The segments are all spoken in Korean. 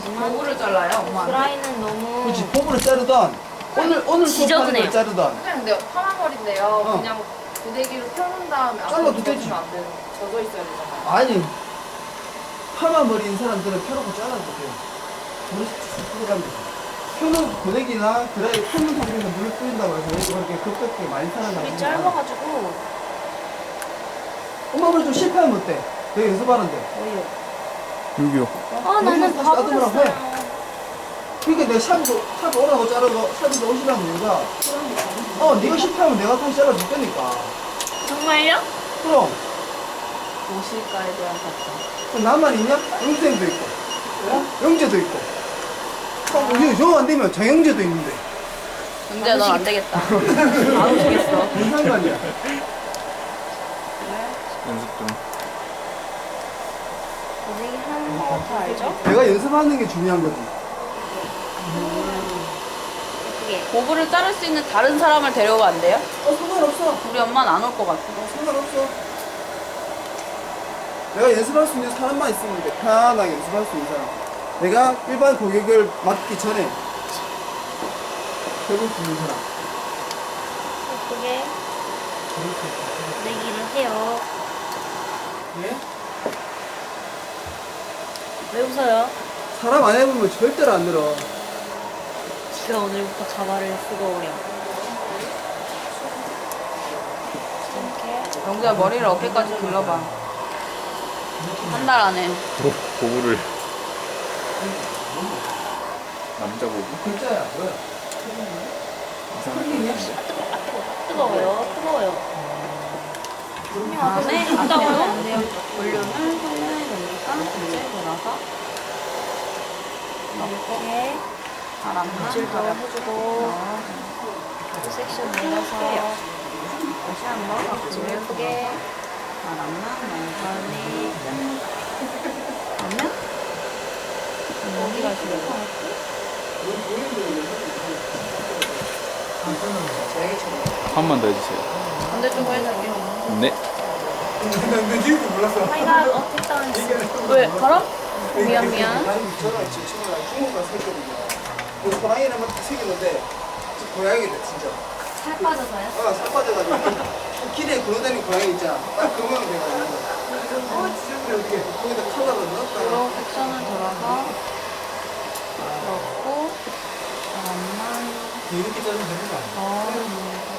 고구를 잘라요, 엄마. 드라이는 너무 그렇지 포부를 자르던 오늘 오늘 지저분해요. 소파를 자르던 근데 파란 머리인데요. 어. 그냥 고데기로 펴놓은 다음에 잘라도 앞으로 되지. 안 돼요. 젖어 있어야 되잖아요. 아니 파마 머리인 사람들은 펴놓고 잘라도 돼요. 물을 쓱 들어가면 돼. 펴놓은 고데기나 드라이 펴놓은 상태에서 물을 뿌린다고 해서 이렇게 급격하게 많이 살아나는 물이 짧아가지고 엄마 머리 좀 실패하면 어때? 내가 연습하는데 뭐요? 여기요. 아 나는 다 버렸어요. 그러니까 내가 샵도 샵 오라고 자르고 샵에서 오시라는 이유가 어 네가 실패하면 내가 다시 잘라줄 거니까 정말요? 그럼 도실가에 대한 걱정. 나만 있냐? 영생도 있고 어? 영재도 있고 어, 저안 되면 정영재도 있는데 근데 넌안 되겠다. 안 오시겠어. 무슨 상관이야 연습 좀. 고데기 하는 거다 알죠? 내가 연습하는 게 중요한 거지 예쁘게 고구를 자를 수 있는 다른 사람을 데려가 안 돼요? 어 상관없어 우리 엄마는 안 올 것 같아. 어, 상관없어 내가 연습할 수 있는 사람만 있으면 돼 편안하게 연습할 수 있는 사람 내가 일반 고객을 맡기 전에 해볼 수 있는 사람 예쁘게 고데기를 해요. 예? 왜 웃어요? 사람 안 해보면 절대로 안 늘어 지가 오늘부터 자바를 쓰고 오렴. 이렇게 영주야 머리를 어깨까지 길러봐. 한 달 안에. 고, 고구를. 남자 고구? 글자야 뭐야 이상하게. 뜨거워요. 뜨거워요. 다음에 뜨거워요? 볼륨을 이제 돌아서 이렇게 바람만 질도 가볍게 해주고 섹션 내려서 다시 한번 각질 예쁘게 바람만 다음에 그러면 여기가 지금 한번더 해주세요. 반대쪽으로 해줄게요. 네. 하이가 어택 당했어. 왜? 바람? 미안 미안. 나는 저랑 제 친구랑 중국가 살거든요 그래서 고양이를 막 새겼는데 저 고양이래 진짜 살 빠져서요? 어, 살 빠져가지고 길에 걸어다니는 고양이 있잖아 딱 그거면 돼가지고 어 진짜 어떻게 거기다 칼라를 넣었다가 이로 섹션을 돌아서 넣고 바람만 이렇게 자르면 되는 거 아니야? 더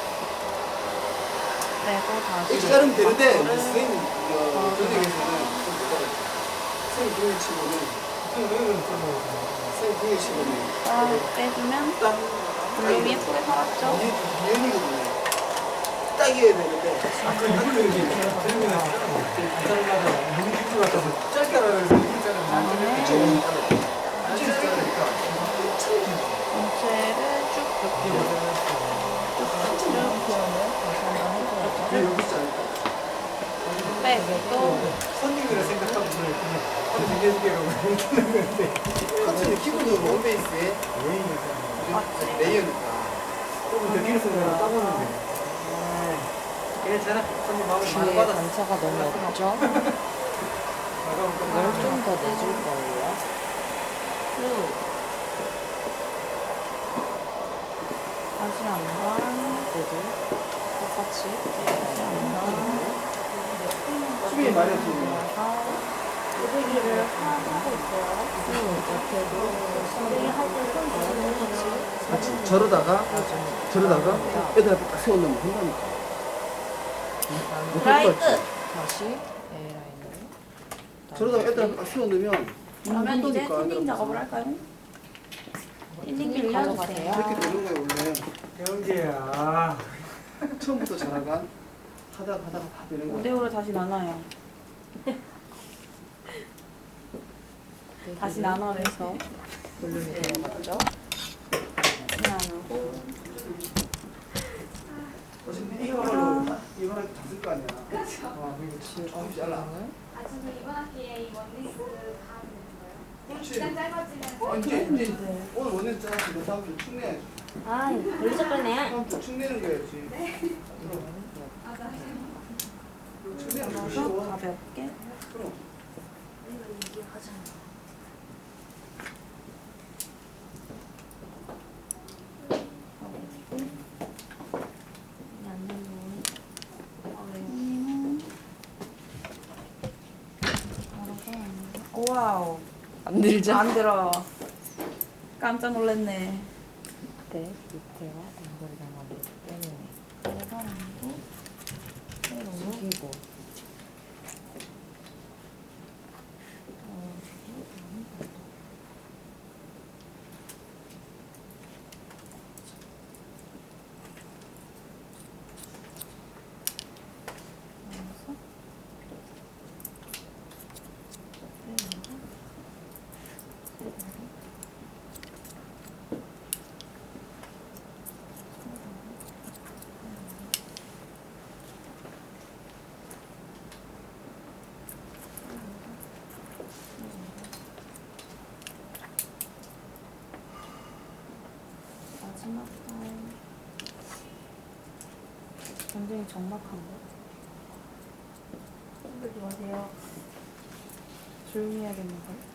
빼고 다시 이렇게 자르면 되는데 밖으로 선생님 어, 조직에서는 좀 못하겠다 선생님 등에 치고는 선생님 등에 치고는 딱 빼주면 딱 볼륨이 예쁘게 살았죠? 유연이거든요 딱 이어야 되는데 전체를 쭉 긋고 쭉쭉 표현을 다시 한번 해줘야죠. 여기 있지 않을까? 빼고 손님이라 생각하고 그냥 되게 되게 커튼은 기본적으로 홈베이스에 레이어니까. 조금 더 길어서 내가 까먹는데. 괜찮아 손님 마음을 많이 뒤에 받았어 단차가 너무 없죠? 이걸 좀 더 내줄 거예요. 쭉. 다시 한번 내도 똑같이. 다시 한 번 말이야 지금 돌아서 고데기를 하고 있어요. 쭉 옆에도 고데기 할때손 주시는 같이. 같이 저러다가 저러다가 애들 앞에 딱 세워놓으면 된다니까 드라이 못할 것 같지? 끝. 다시 A라인으로 저러다가 애들 앞에 딱 세워놓으면 그러면 이제 된다니까, 틴딩 애들 작업을. 할까요? 이렇게 되는 거야 원래 영재야 처음부터 잘하 가 하다가 하다가 다 되는 거야 5대5로 다시 나눠요. 다시 나눠내서. 볼륨이? 나누고. 어차피 이거로 이거랑 다쓸 거 아니야. 아 그러니까 좀 잘라 아, 이번 학기에 이 원리스 다 되는 거예요? 그렇지. 시간 짧아지면 아, 이제 이제 오늘 원래 짜놨으면 다음 주 축내야지 아, 다음 주 축내는 거야지 넣어서 가볍게. 와우. 안 들죠? 안 들어 깜짝 놀랐네. 밑에 밑에와 단골 장어를 빼내네. 빼가지고 빼고. 굉장히 적막한데. 흔들지 마세요. 조용히 해야겠는데.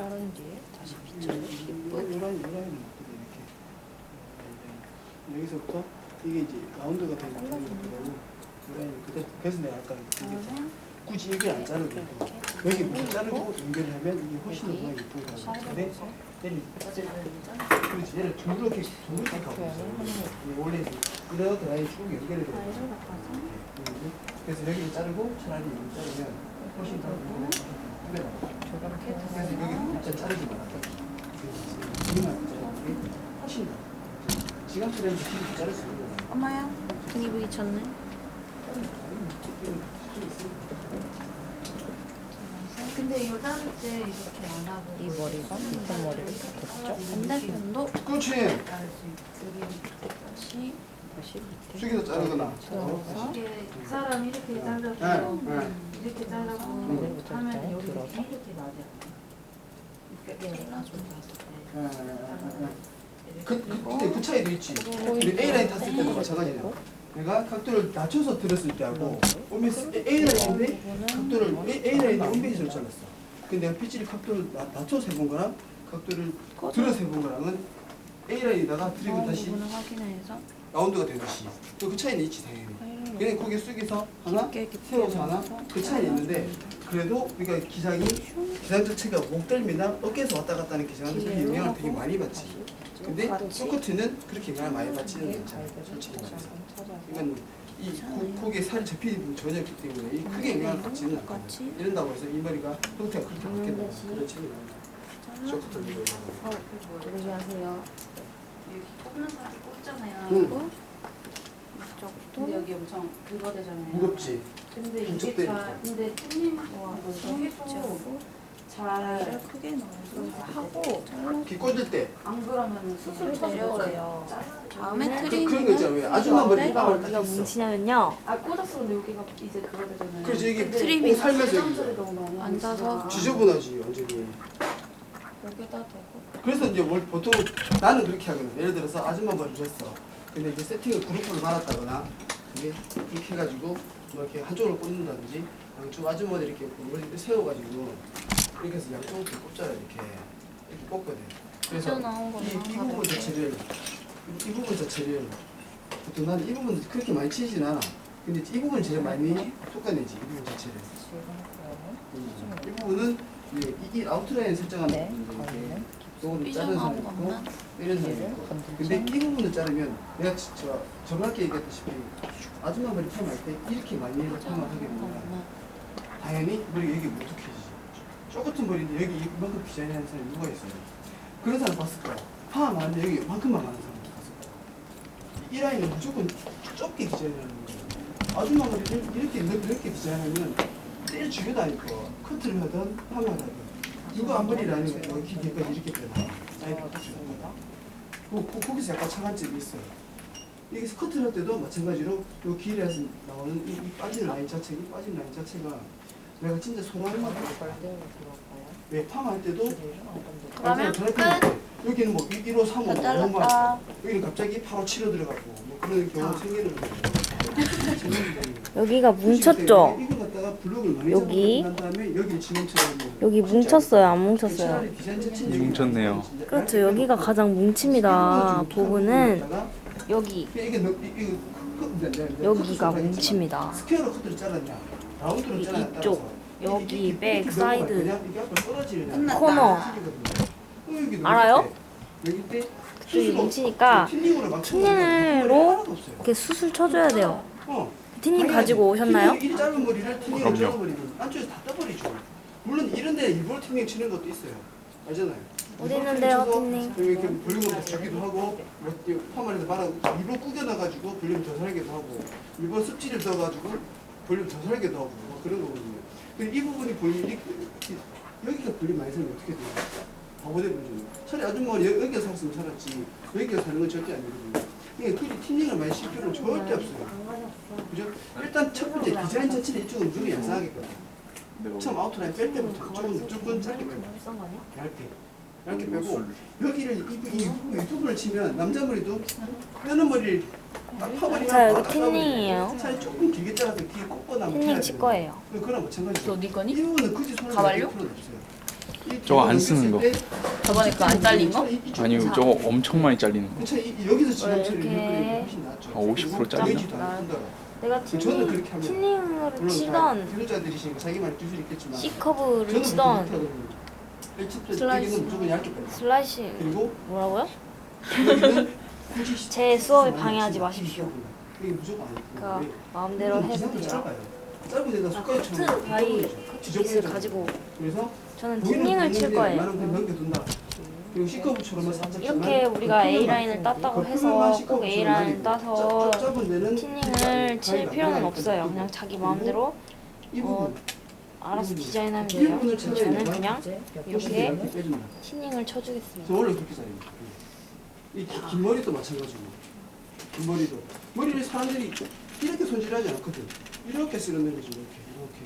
자른 뒤에 다시 빗자루 요런 요런 요런 이렇게 여기서부터 이게 이제 라운드가 되는 거고 요런 그래서 내가 아까 얘기했잖아. 굳이 여기 안 자르고 여기 못 자르고 연결을 하면 이게 훨씬 더 예쁜 거야. 근데 얘는 그렇지 얘를 둥그렇게 둥그렇게 가고 있어. 원래 이렇게 라인 쭉 연결이 돼. 있어. 그래서 여기를 자르고 차라리 여기 자르면 훨씬 더 그래. 그래서 여기 진짜 자르지 마라. 지금만 자르는 게 훨씬 나. 지금처럼 이렇게 자를 수 있는 거야. 엄마야. 등이 부딪혔네 근데 이거 자를 때 이렇게 안 하고 이 머리가 밑에 머리를 덮죠 반대편도 그렇지. 다시 다시 밑에 숙여서 자르거나. 들어서 이게 사람이 이렇게 잘라서 네, 네. 이렇게 잘라고 오늘부터 하면 여기 들어서. 이렇게 맞아. 이렇게 잘라줘. 예, 예, 예, 예. 그, 그, 근데 그 차이도 있지. 우리 A 라인 탔을 때도 마찬가지야. 내가 각도를 낮춰서 들었을 때하고 오면 A 라인인데 각도를 A, A 라인이 온베이스로 잘랐어. 근데 내가 핏질이 각도를 낮- 낮춰서 해본 거랑 각도를 들어서 해본 거랑은 A 라인에다가 드리고 다시 부분을 확인해서? 라운드가 되듯이 또 그 차이는 있지 당연히. 그냥 고개 숙여서 하나 깊게 깊게 세워서 하나 넣어서? 그 차이는 있는데 그래도 우리가 기장이 기장 자체가 목덜미나 어깨에서 왔다 갔다 하는 기장은 되게 영향을 되게 많이 받지. 근데 소커트는 그렇게 영향을 많이 받지는 않잖아. 솔직히 말해서. 이건 이 고, 고개 살이 잡히는 전혀 없기 때문에 이 크게 영향을 받지는 않거든. 이런다고 해서 이 머리가 형태가 그렇게 바뀌다 그렇지는 않아. 쇼커트 이거. 누르지 하세요 여기 꼽는 사람 꼽잖아요. 응. 근데 여기 엄청 그거 되잖아요. 무겁지. 근데 이게. 잘 근데 찜님 와 해도 잘 크게 넣어서 하고 귀 꽂을 때 안 그러면 수술 내려오래요. 다음에 그, 트림 그런 거 있잖아. 왜 아줌마 머리 딱 했어. 뭉치냐면요 아 꽂았어 근데 여기가 이제 그거 되잖아요. 그렇지 이게 트림이 오, 살면서 앉아서 지저분하지 완전히. 여기다 대고 그래서 이제 뭘 보통 나는 그렇게 하거든. 예를 들어서 아줌마 머리를 했어. 근데 이제 세팅을 그룹으로 말았다거나 이게 이렇게 해가지고 뭐 이렇게 한쪽으로 꽂는다든지 양쪽 아줌마들 이렇게 머리를 세워가지고 이렇게 해서 이렇게 꽂잖아 이렇게 이렇게 꽂거든. 그래서 나온 이, 이 부분 자체를 이, 이 부분 자체를 보통 나는 이 부분 그렇게 많이 치진 않아. 근데 이 부분 제일 많이 솎아내지 이 부분 자체를. 음, 이 부분은 이제 이, 이 아웃라인 설정하는 네, 거기는 요거는 자르는 사람 있고 이런 사람 있고. 근데 이 부분을 자르면 내가 진짜 저번에 얘기했다시피 아줌마 머리 펌할 때 이렇게 많이 펌을 하게 되면 당연히 머리가 여기 무뚝해 똑같은 머리인데 여기 이만큼 디자인 하는 사람이 누가 있어요? 그런 사람 봤을 거야. 파 많은데 여기 이만큼만 많은 사람 봤을 거야. 이 라인은 무조건 좁게 디자인하는 거예요 아줌마 머리를 이렇게 넓- 넓게 디자인하면 제일 중요하다니까. 커트를 하든 파마를 하든. 이거 앞머리 라인이 여기 여기까지 이렇게 되나 사이드 커트가 그, 그, 거기서 약간 차관점이 있어요. 이게 스커트를 할 때도 마찬가지로 요 길에서 나오는 이, 이 빠진 라인 자체, 이 빠진 라인 자체가 내가 진짜 만들 발대로 들어가요 왜 파마할 때도 그러면 때 여기는 뭐 1호, 3호, 다 5호 잘랐다. 여기는 갑자기 8호, 7호 들어가고 뭐 그런 경우 생기는 거예요. 여기가 뭉쳤죠? 이거 갖다가 블록을 많이 여기. 다음에 여기 지금처럼 뭐 여기 뭉쳤어요? 안 뭉쳤어요? 차라리 디자인 자체는 여기 뭉쳤네요. 많이 그렇죠. 얇게 여기가 가장 뭉칩니다. 부분은 갖다가 여기 이게 너- 이- 이거 크- 크- 네, 네, 네, 여기가 뭉칩니다. 스퀘어로 커트를 잘랐냐 라운드로 이- 이쪽, 따라서 여기 이렇게- 백, 사이드, 앞으로 코너. 어, 여기 알아요? 때, 여기 때 그쪽이 수수로 뭉치니까 틴닝으로 하나도 없어요. 이렇게 수술 쳐줘야 돼요. 어. 티닝 아니, 가지고 오셨나요? 이 짧은 머리를 그럼요. 잘라버리면 안쪽에서 다 떠버리죠. 물론 이런데 일부러 틴닝 치는 것도 있어요. 알잖아요. 어디 있는데요? 여기 이렇게 볼륨을 주기도 하고 뭐 파마에서 말아 일부러 구겨놔가지고 볼륨 더 살게도 하고 일부러 습지를 넣어가지고 볼륨 더 살게도 하고 뭐 그런 거거든요. 근데 이 부분이 볼륨이 여기가 볼륨 많이 살면 어떻게 돼요? 바보 되버리죠. 차라리 아줌마가 여- 여기가 살았으면 살았지 여기가 사는 건 절대 아니거든요. 이게 굳이 틴닝을 많이 실 필요는 절대 없어요. 그죠? 일단 첫 번째 디자인 자체를 이쪽은 무조건 양상하겠거든요. 처음 아웃라인 뺄 때부터 이쪽은 무조건 짧게 얇게 얇게 빼고 여기를 이, 이, 이 부분을 치면 남자 머리도 빼는 머리를 딱 파버리면 자, 여기 틴닝이에요. 차라리 조금 길게 잘라서 뒤에 꺾거나 뭐 틴닝 칠 거예요. 그거랑 마찬가지죠. 어디 거니? 이 부분은 굳이 손을 가발요? 필요는 없어요. 저거 안 쓰는 때 저번에 그거 안 잘린 거? 아니요 저거 엄청 많이 잘리는 거. 괜찮아, 이- 이- 여기서 지금 어, 처리를 이렇게. 훨씬 낫죠. 아, 50% 짜리나? 내지도 않는다. 내가 저는 그렇게 하면 티닝으로 물론 다 치던 기술자들이시니까 자기만의 기술이 있겠지만 C커브를 저는 치던 슬라이스. 무조건 얇게 빼요. 슬라이시 그리고 뭐라고요? 여기는 굳이 제 수업에 방해하지 마십시오. 이게 무조건 아니고 그러니까 왜? 마음대로 해도 돼요. 짧아요. 짧은 데다 숟가락처럼 커트 바이. 빗을 지저분해져요. 가지고 그래서 저는 보이는 티닝을 칠 부분에 거예요. 웬만하면 그냥 넘겨둔다. 그리고 C커브처럼만 살짝 이렇게 우리가 그 A 라인을 땄다고 그 해서 꼭 A 라인 따서 티닝을 칠 필요는 가위가 없어요. 그냥 자기 마음대로 이 어, 알아서 디자인하면 이 돼요. 저는 그냥 이렇게. 티닝을 쳐주겠습니다. 저 원래 그렇게 잘해요. 이 기- 긴 머리도 마찬가지고 긴 머리도 머리를 사람들이 이렇게 손질하지 않거든. 이렇게 쓸어내는 거죠. 이렇게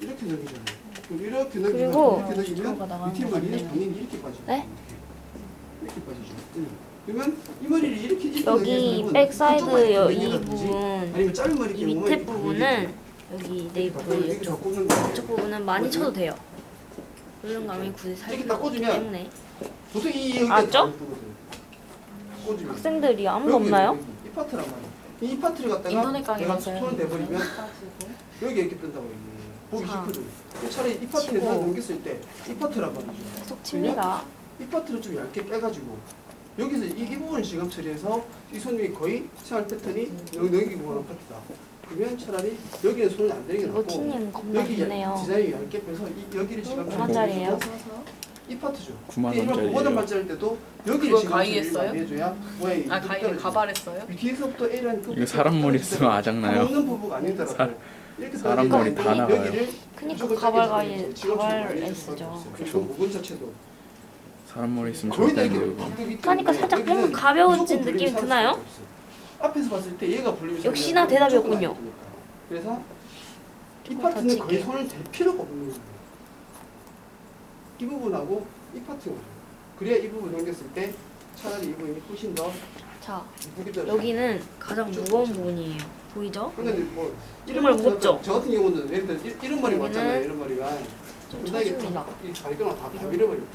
이렇게 이렇게 넘기잖아요. 그럼 이렇게 그리고 이렇게 나가는 밑에 머리는 같네요. 당연히 이렇게 빠져. 네? 이렇게 빠지죠. 응. 그러면 이 머리를 이렇게 이렇게 여기 넘기면 백 사이드 한쪽만 여- 이렇게 이 부분 아니면 짧은 머리 이 밑에 부분은 여기 네이프 이렇게 이쪽 꽂는. 이쪽 부분은 많이 쳐도 돼요. 볼륨감이 굳이 살 이렇게 필요 딱 없기 꽂으면 때문에 보통 이 여기 알았죠? 꽂으면 학생들이 아무도 여기, 없나요? 이 파트란 말이야. 이 파트를 갖다가 인터넷 강의 내가 가서요. 손을 대버리면 여기 이렇게 뜬다고 얘기해. 보기 자. 싫거든. 차라리 이 파트에서 치고. 넘겼을 때 이 파트란 말이죠. 계속 칩니다. 이 파트를 좀 얇게 빼가지고 여기서 이, 이 부분을 지금 처리해서 이 손이 거의 생활 패턴이 여기 넘기고 가는 파트다. 그러면 차라리 여기는 손을 안 대는 게 낫고 티닝 겁나 여기 좋네요. 디자인이 얇게 빼서 이, 여기를 지금 얼마짜리예요? 이 파트죠. 9만 이게 원짜리예요. 9만 원짜리 할 때도 여기를 그거 지금 가위했어요? 해줘야 모양이 아 가위 떨어지죠. 가발했어요? 뒤에서부터 A라는 그 이거 사람 머리 쓰면 아작나요. 없는 부부가 아니더라도 사- 이렇게 사람 머리 다 나가요. 여기를 그니까 가발 가위. 없어요. 그쵸. 부분 자체도 사람 머리 있으면 거의 다 절대 안 이렇게 돼요. 그러니까 살짝 여기는 뭔가 느낌이 살 드나요? 없어요. 앞에서 봤을 때 얘가 볼륨이 역시나 대답이었군요. 무조건. 그래서 이더 파트는 칠게요. 거의 손을 댈 필요가 없는 거예요. 이 부분하고 이 파트가 그래야 이 부분 넘겼을 때 차라리 이 부분이 훨씬 더 자. 여기는 가장 무거운 부분이에요. 보이죠? 근데 뭐 정말 파트가 무겁죠? 저 같은 경우는 예를 들어 이- 이런 머리 여기는 맞잖아요. 이런 머리가 좀 근데 이게 쳐줍니다. 이 발끈을 다, 다 밀어버리고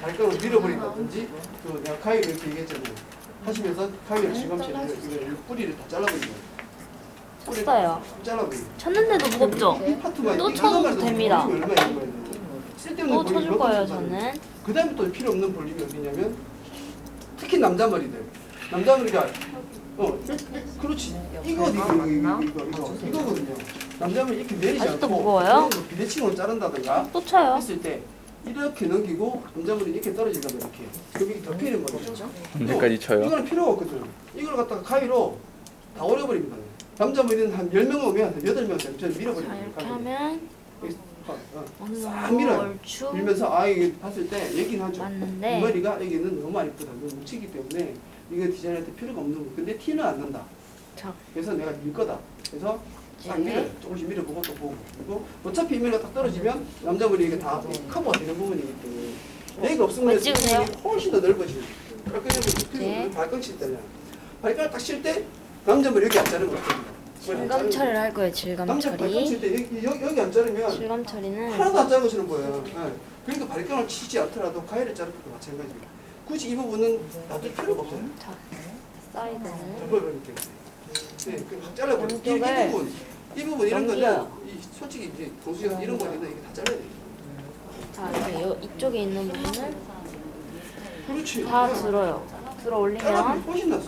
발끈을 밀어버린다든지 또 내가 가위를 이렇게 얘기했잖아요. 하시면서 가위를 지금 이걸 뿌리를 다 쳤어요. 잘라버리고 네. 쳤는데도 무겁죠? 파트만 또이 쳐도 됩니다. 볼륨이 얼마나 있는 거예요? 쓸데없는 또 쳐줄 몇 거예요? 저는. 그 다음에 또 필요 없는 볼륨이 어디냐면 특히 남자 머리들 남자 머리가 어 그렇지 이거 이거 이거 이거 이거 이거 이거거든요 남자 머리 이렇게 내리지 아직도 않고 무거워요? 비대칭으로 자른다든가 또 쳐요. 했을 때 이렇게 넘기고 남자 머리 이렇게 떨어지려면 이렇게 여기 덮이는 거죠 언제까지 쳐요? 이거는 필요가 없거든 이걸 갖다가 가위로 다 오려버립니다 남자 머리는 한 10명 오면 한 8명 전 자, 밀어버립니다 이렇게 하면 어, 어. 어느 싹 정도 밀어요. 얼추 밀면서 아 이게 봤을 때 얘기는 하죠 이 맞는데 머리가 여기는 너무 안 이쁘다. 너무 묻히기 때문에 이거 디자인할 때 필요가 없는 거. 근데 티는 안 난다. 자, 그래서 내가 밀 거다. 그래서 싹 네. 밀어요. 조금씩 밀어보고 또 보고. 그리고 어차피 이 머리가 딱 떨어지면 남자 머리 이게 다 커버가 되는 부분이기 때문에 내가 없으면 뭐 찍으세요? 훨씬 더 넓어지는 발끈 네. 발끈 칠 때는 발끈을 딱 칠 때 남자 머리 여기 안 자르는 거 같거든요. 질감 처리를 할 거예요. 질감 남자 처리. 칠때 여기, 여기, 여기 안 자르면 질감 처리는 하나도 안 자른 것처럼 보여요. 예. 그러니까 발가락을 치지 않더라도 가해를 자를 것도 마찬가지예요. 굳이 이 부분은 놔둘 필요가 없어요. 자 사이드는 정말 그렇게. 네, 그막 잘라버려. 이, 이 부분, 이 부분 이런 거는. 이, 솔직히 이제 동수가 이런 거는 이게 다 잘라야 돼. 자 요, 이쪽에 있는 부분을 그렇지. 다 예. 들어요. 들어 올리면 훨씬 낫어.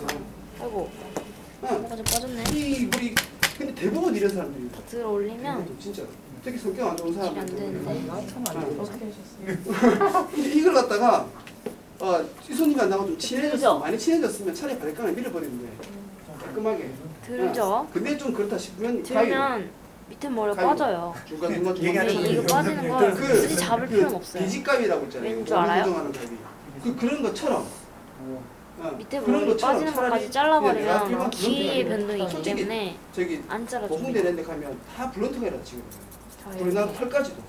아이고 예. 뭐가 좀 빠졌네. 이 우리 근데 대부분 이런 사람들이 다 들어 올리면 진짜 특히 성격 안 좋은 안 사람들 되는데. 근데 이걸 갖다가 어, 이 손님이 안 나고 좀 친해졌어 들죠? 많이 친해졌으면 차라리 발가락을 밀어버리면 돼 깔끔하게 들죠. 어. 근데 좀 그렇다 싶으면 가위로 들면 밑에 머리가 가위로. 빠져요. 중간 중간 중간 거예요. 이거 빠지는 거 그- 굳이 잡을 필요는 없어요. 돼지가위라고 있잖아요 왠줄 알아요? 고정하는 가위 그 그런 것처럼 어, 밑에 그런 머리 것처럼 빠지는 차라리 것까지 내가 잘라버리면 일반 기의 블런트 변동이 있기 솔직히 때문에 저기 안 잘라줍니다. 보훈대 이런 데 가면 다 블런트가 있라 지금 자, 불난 이렇게, 털까지도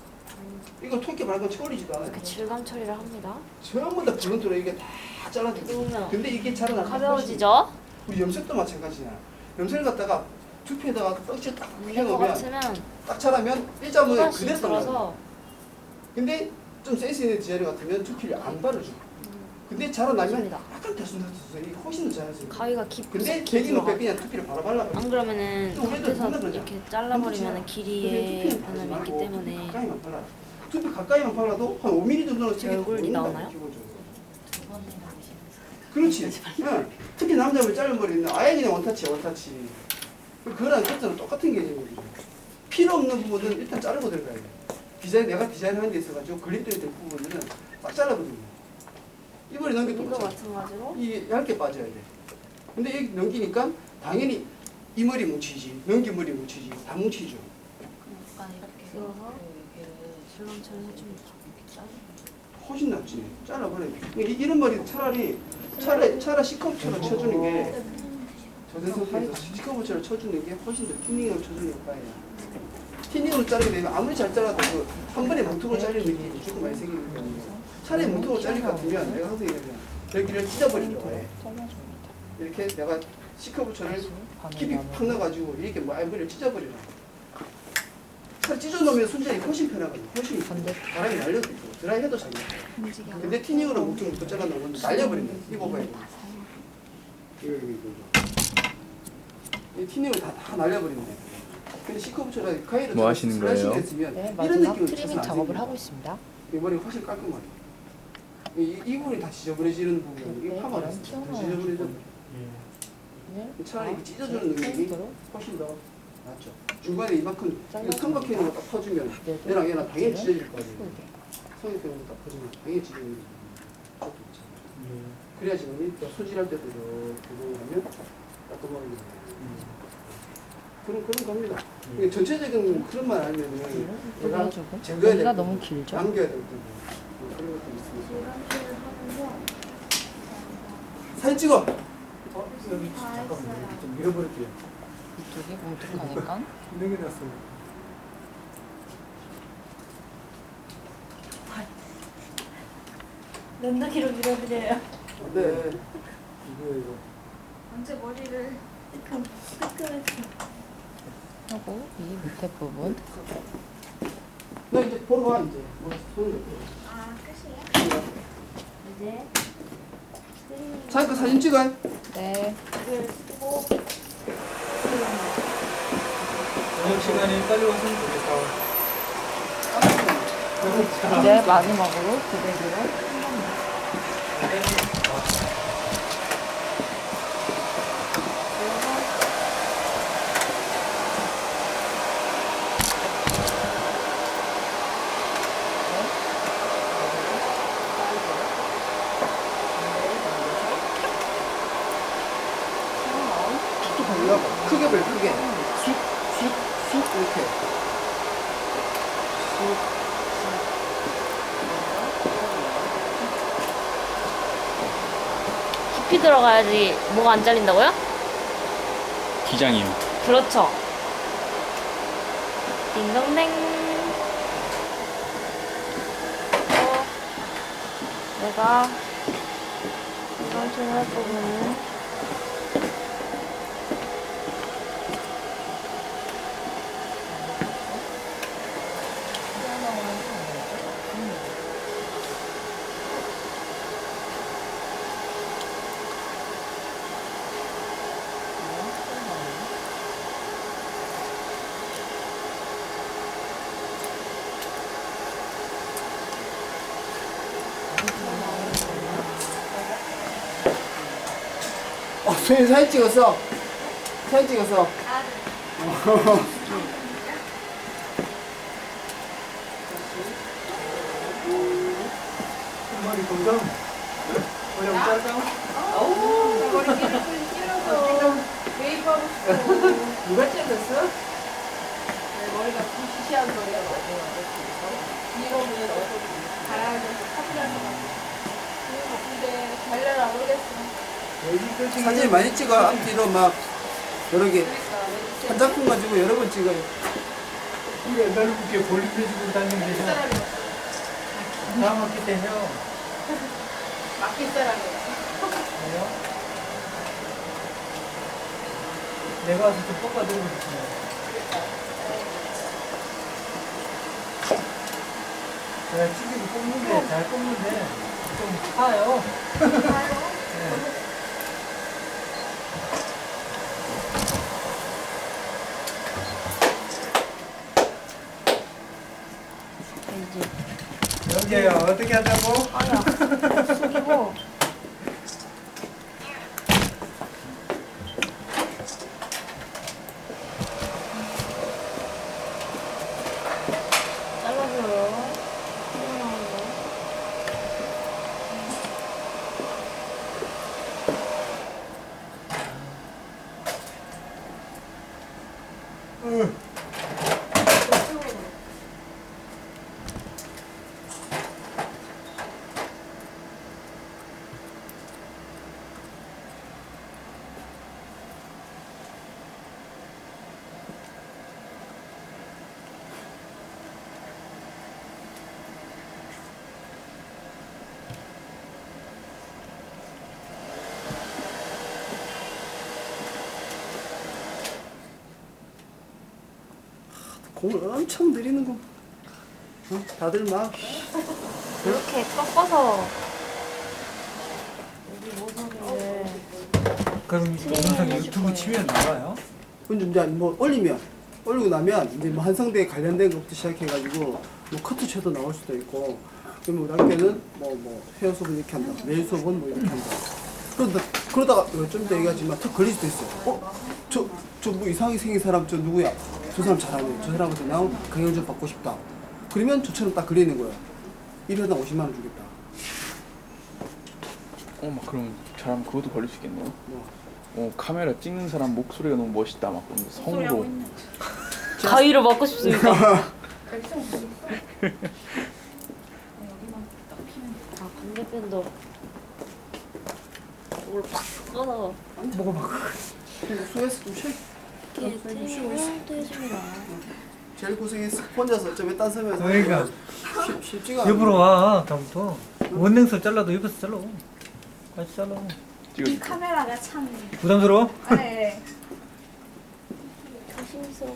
이거 토끼 말고 쳐올리지도 않아요 이렇게 질감 처리를 합니다. 전부 다 블런트로 이게 다 잘라주고 누우면 근데 이게 자라나면 가벼워지죠? 우리 염색도 마찬가지야 염색을 갖다가 두피에다가 떡지 딱 해놓으면 같으면 딱 자라면 일자문에 그대로 떨어져 들어서 근데 좀 센스 있는 디자인 같으면 두피를 안 바르죠 근데 자라나면. 약간 대순대순 이게 훨씬 더 자연스러워 가위가 깊, 근데 깊이 대기는 들어가. 그냥 두피를 바로 발라버려 안 그러면은 그러잖아. 이렇게 잘라버리면 길이에 변함이 바르지 있기 때문에 가까이만 발라 두피 가까이만 발라도 한 5mm 정도는 제 얼굴이 나오나요? 그렇지 응. 특히 남자분 짧은 머리 있는 아예 그냥 원타치야 원타치. 그거랑 끝은 똑같은 개념이죠 필요 없는 부분은 일단 자르고 들어가야 돼. 디자인 내가 디자인하는 데 있어가지고 그립들이 될 부분들은 딱 잘라버리는 거야 이 머리 넘겨도 이거 마찬가지 마찬가지로? 이 얇게 빠져야 돼. 근데 여기 넘기니까 당연히 이 머리 뭉치지 넘긴 머리 뭉치지. 다 뭉치죠. 들어서? 질감 처리 해주면 이렇게 훨씬 낫지. 잘라버려. 이- 이런 머리 차라리 차라리 차라리 C컵처럼 쳐주는 게 저대 상태에서 C컵처럼 쳐주는 게 훨씬 더 튜닝으로 쳐주는 효과예요. 튜닝으로 자르게 되면 아무리 잘 잘라도 그한 번에 뭉텅으로 잘리는 느낌이 조금 많이 생기기 때문에 차라리 뭉텅으로 잘릴 것 같으면 내가 항상 얘기하면 여기를 찢어버리려고 해 이렇게 내가 C컵처럼 깊이 팍 넣어가지고 이렇게 뭐 머리를 찢어버리라 살 찢어놓으면 손질이 훨씬 편하거든 훨씬 바람이 날려도 있고 드라이 해도 잘 돼. 근데 티닝으로 뭉퉁뭉퉁 잘라놓으면 날려버린다 이거 봐야 돼 이거 이거 이거 이 티닝을 다, 다 날려버린다 근데 C컵처럼 가위로 뭐 하시는 거예요? 했으면 네, 이런 마지막 느낌은 트리밍 안 작업을 생겨요. 하고 있습니다. 이 머리가 훨씬 깔끔하게 이, 이 부분이 다 지저분해지는 부분이 네, 이 파마가 그럼 튀어나와요. 지저분해져 네. 차라리 이렇게 찢어주는 아, 능력이 페인트로 훨씬 더 낫죠 중간에 이만큼 이거 삼각형으로 딱 퍼주면 네, 얘랑 얘랑 당연히 네. 찢어질 거 아니에요 풀게. 성형병으로 딱 퍼주면 당연히 찢어지는 것도 있잖아 그래야지 눈이 또 소질할 때도 이렇게 보면 깔끔하게 나와요. 그런 그런 겁니다. 이게 전체적인 그런 말 아니면은 내가 제거해야 될 너무 거, 길죠? 남겨야 될 거고 뭐 그런 것도 있습니다. 사진 찍어. 어, 여기 다 잠깐만. 좀 밀어버릴게요. 이쪽이 뭉툭하니까 넘겨놨어요. 면도기로 밀어드려요. 네. 이거 이거. 언제 머리를 하고 이 밑에 부분 너 이제 보러 와 이제. 뭐 손을. 아 끝이에요? 이제 자기 거 사진 찍어. 네 이걸 쓰고 저녁 시간이 빨리 왔으면 좋겠다. 이제 마지막으로 고데기로 이거 크게 별 크게. 쑥 쑥 쑥 이렇게. 깊이 들어가야지 뭐가 안 잘린다고요? 기장이요. 그렇죠. 딩동댕. 또 내가 이런 식으로 할 부분은 사진 찍었어. 사진 찍었어. 누가 찍었어? 사진 많이 찍어. 앞뒤로 막 여러 개. 한 작품 가지고 여러 번 찍어요. 우리 옛날에 그렇게 볼링 해주고 다니는 데서 다음 학기 때요. 왜요? 내가 와서 좀 볶아드리고 싶어요. 제가 찌개도 뽑는데, 잘 뽑는데, 좀 파요. 네. 여기에요. 어 떻게 한다고? 공을 엄청 느리는 거. 어? 다들 막. 이렇게 꺾어서. 여기 모서리를 그럼 영상 유튜브 치면 나와요? 근데 이제 뭐 올리면 올리고 나면 이제 뭐 한성대에 관련된 것부터 시작해가지고 뭐 커트 쳐도 나올 수도 있고 그러면 우리 학교는 뭐뭐 헤어 수업은 이렇게 한다 네일 수업은 뭐 이렇게 한다. 그러다 그러다가 좀 이따 얘기하지만 턱 걸릴 수도 있어 어저 저 뭐 이상하게 생긴 사람 저 누구야 저 사람 잘하네 저 사람한테 나 강연 좀 받고 싶다 그러면 저처럼 딱 걸리는 거야 1회당 50만 원 주겠다 어, 막 그럼 잘하면 그것도 걸릴 수 있겠네요. 뭐. 어, 카메라 찍는 사람 목소리가 너무 멋있다. 막 그러면서 성으로. 가위로 맞고 싶습니다 아 반대편도 이걸 팍 꺾어서 먹어봐. 수고했어 좀 쉬어 이렇게 해줍니다 제일 고생했어 혼자서 저왜 딴 섬에서 그러니까. 쉽- 쉽지가 않아 옆으로 와, 다음부터. 원능선 잘라도 옆에서 잘라. 같이 잘라. 이 찍어줄게. 카메라가 참. 부담스러워? 네. 조심스럽게